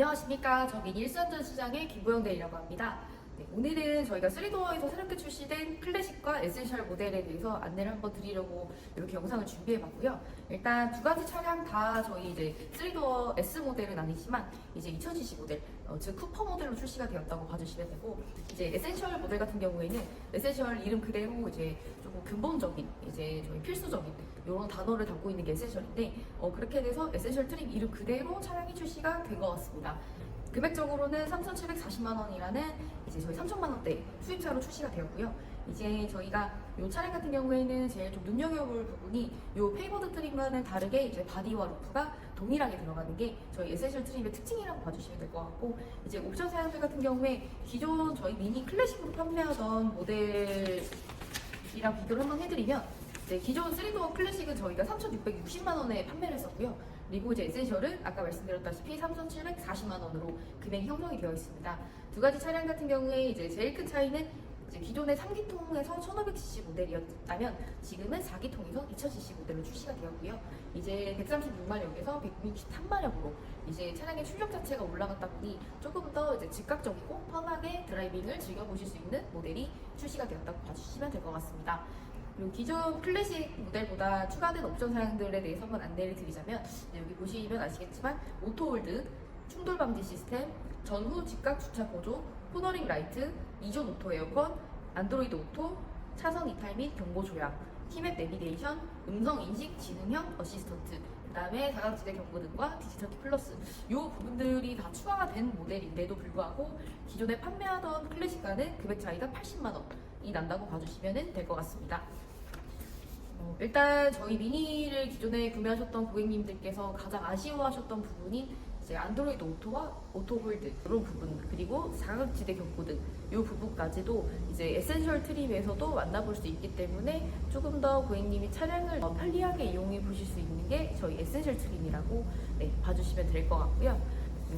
안녕하십니까. 저기 일산전 시장의 김보영 대리라고 합니다. 네, 오늘은 저희가 3도어에서 새롭게 출시된 클래식과 에센셜 모델에 대해서 안내를 한번 드리려고 이렇게 영상을 준비해봤고요. 일단 두 가지 차량 다 저희 이제 3도어 S 모델은 아니지만 이제 2000cc 모델, 어, 즉 쿠퍼 모델로 출시가 되었다고 봐주시면 되고 이제 에센셜 모델 같은 경우에는 에센셜 이름 그대로 이제 조금 근본적인 이제 저희 필수적인 이런 단어를 담고 있는 게 에센셜인데 어, 그렇게 돼서 에센셜 트림 이름 그대로 차량이 출시가 된 것 같습니다. 금액적으로는 3,740만 원이라는 이제 저희 3천만 원대 수입차로 출시가 되었고요. 이제 저희가 이 차량 같은 경우에는 제일 좀 눈여겨볼 부분이 이 페이버드 트림과는 다르게 이제 바디와 루프가 동일하게 들어가는 게 저희 에센셜 트림의 특징이라고 봐주시면 될 것 같고 이제 옵션 사양들 같은 경우에 기존 저희 미니 클래식으로 판매하던 모델이랑 비교를 한번 해드리면 기존 3도어 클래식은 저희가 3,660만 원에 판매를 했었고요. 그리고 이제 에센셜은 아까 말씀드렸다시피 3,740만 원으로 금액이 형성이 되어 있습니다. 두 가지 차량 같은 경우에 이제 제일 큰 차이는 기존의 3기통에서 1500cc 모델이었다면 지금은 4기통에서 2000cc 모델로 출시가 되었고요. 이제 136마력에서 163마력으로 이제 차량의 출력 자체가 올라갔다 보니 조금 더 이제 즉각적이고 편하게 드라이빙을 즐겨보실 수 있는 모델이 출시가 되었다고 봐주시면 될 것 같습니다. 그리고 기존 클래식 모델보다 추가된 옵션 사양들에 대해서 한번 안내를 드리자면 네, 여기 보시면 아시겠지만 오토홀드, 충돌 방지 시스템, 전후 직각 주차 보조, 코너링 라이트, 이존 오토 에어컨, 안드로이드 오토, 차선 이탈 및 경보 조약, 키맵 내비게이션, 음성 인식 지능형 어시스턴트, 그 다음에 다각지대 경고 등과 디지털 키 플러스 이 부분들이 다 추가가 된 모델인데도 불구하고 기존에 판매하던 클래식과는 금액 차이가 80만 원이 난다고 봐주시면 될 것 같습니다. 어, 일단 저희 미니를 기존에 구매하셨던 고객님들께서 가장 아쉬워하셨던 부분이 이제 안드로이드 오토와 오토홀드 이런 부분 그리고 사각지대 경고 등 이 부분까지도 이제 에센셜 트림에서도 만나볼 수 있기 때문에 조금 더 고객님이 차량을 더 편리하게 이용해 보실 수 있는 게 저희 에센셜 트림이라고 네, 봐주시면 될 것 같고요.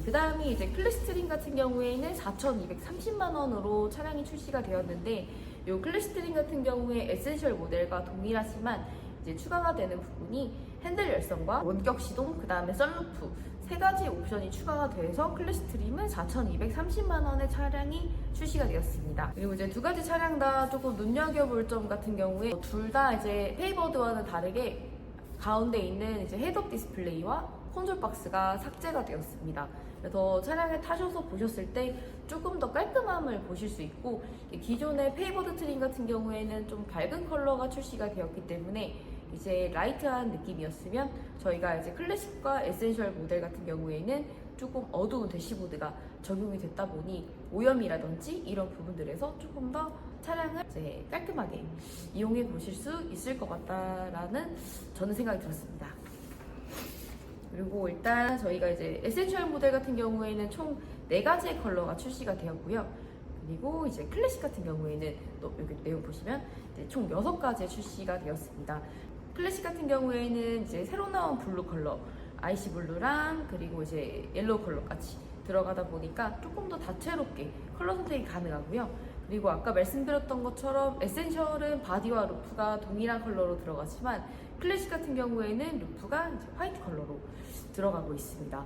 그 다음이 이제 클래식 트림 같은 경우에는 4,230만 원으로 차량이 출시가 되었는데 이 클래식 트림 같은 경우에 에센셜 모델과 동일하지만 이제 추가가 되는 부분이 핸들 열선과 원격 시동, 그 다음에 썬루프 세 가지 옵션이 추가가 돼서 클래식 트림은 4,230만 원의 차량이 출시가 되었습니다. 그리고 이제 두 가지 차량 다 조금 눈여겨볼 점 같은 경우에 둘 다 이제 페이버드와는 다르게 가운데 있는 이제 헤드업 디스플레이와 콘솔 박스가 삭제가 되었습니다. 그래서 차량을 타셔서 보셨을 때 조금 더 깔끔함을 보실 수 있고 기존의 페이버드 트림 같은 경우에는 좀 밝은 컬러가 출시가 되었기 때문에 이제 라이트한 느낌이었으면 저희가 이제 클래식과 에센셜 모델 같은 경우에는 조금 어두운 대시보드가 적용이 됐다 보니 오염이라든지 이런 부분들에서 조금 더 차량을 이제 깔끔하게 이용해 보실 수 있을 것 같다라는 저는 생각이 들었습니다. 그리고 일단 저희가 이제 에센셜 모델 같은 경우에는 총 4가지의 컬러가 출시가 되었고요. 그리고 이제 클래식 같은 경우에는 또 여기 내용 보시면 총 6가지의 출시가 되었습니다. 클래식 같은 경우에는 이제 새로 나온 블루 컬러, 아이시 블루랑 그리고 이제 옐로우 컬러까지 들어가다 보니까 조금 더 다채롭게 컬러 선택이 가능하고요. 그리고 아까 말씀드렸던 것처럼 에센셜은 바디와 루프가 동일한 컬러로 들어가지만 클래식 같은 경우에는 루프가 이제 화이트 컬러로 들어가고 있습니다.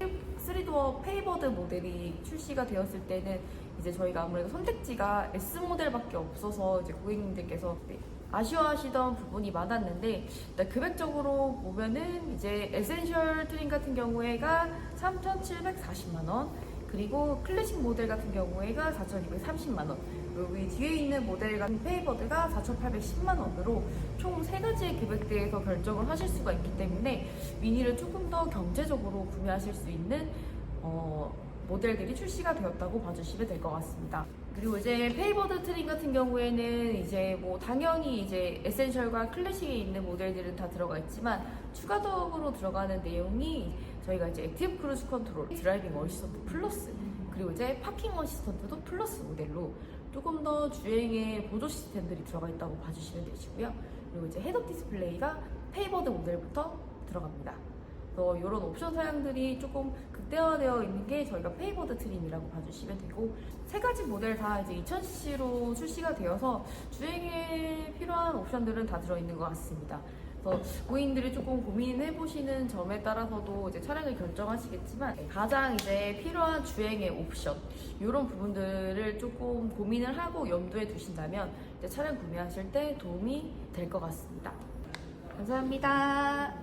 3도어 페이버드 모델이 출시가 되었을 때는 이제 저희가 아무래도 선택지가 S 모델밖에 없어서 이제 고객님들께서 네, 아쉬워하시던 부분이 많았는데 금액적으로 보면은 이제 에센셜 트림 같은 경우에가 3,740만 원 그리고 클래식 모델 같은 경우에가 4,230만 원 그리고 이 뒤에 있는 모델 같은 페이버드가 4,810만 원으로 총세 가지의 금액대에서 결정을 하실 수가 있기 때문에 미니를 조금 더 경제적으로 구매하실 수 있는 어, 모델들이 출시가 되었다고 봐주시면 될 것 같습니다. 그리고 이제 페이버드 트림 같은 경우에는 이제 뭐 당연히 이제 에센셜과 클래식에 있는 모델들은 다 들어가 있지만 추가적으로 들어가는 내용이 저희가 이제 액티브 크루즈 컨트롤, 드라이빙 어시스턴트 플러스 그리고 이제 파킹 어시스턴트도 플러스 모델로 조금 더 주행에 보조 시스템들이 들어가 있다고 봐주시면 되시고요. 그리고 이제 헤드업 디스플레이가 페이버드 모델부터 들어갑니다. 그래서 이런 옵션 사양들이 조금 극대화되어 있는 게 저희가 페이버드 트림이라고 봐주시면 되고 세 가지 모델 다 이제 2000cc로 출시가 되어서 주행에 필요한 옵션들은 다 들어있는 것 같습니다. 그래서 고객님들이 조금 고민해 보시는 점에 따라서도 이제 차량을 결정하시겠지만 가장 이제 필요한 주행의 옵션 이런 부분들을 조금 고민을 하고 염두에 두신다면 차량 구매하실 때 도움이 될 것 같습니다. 감사합니다.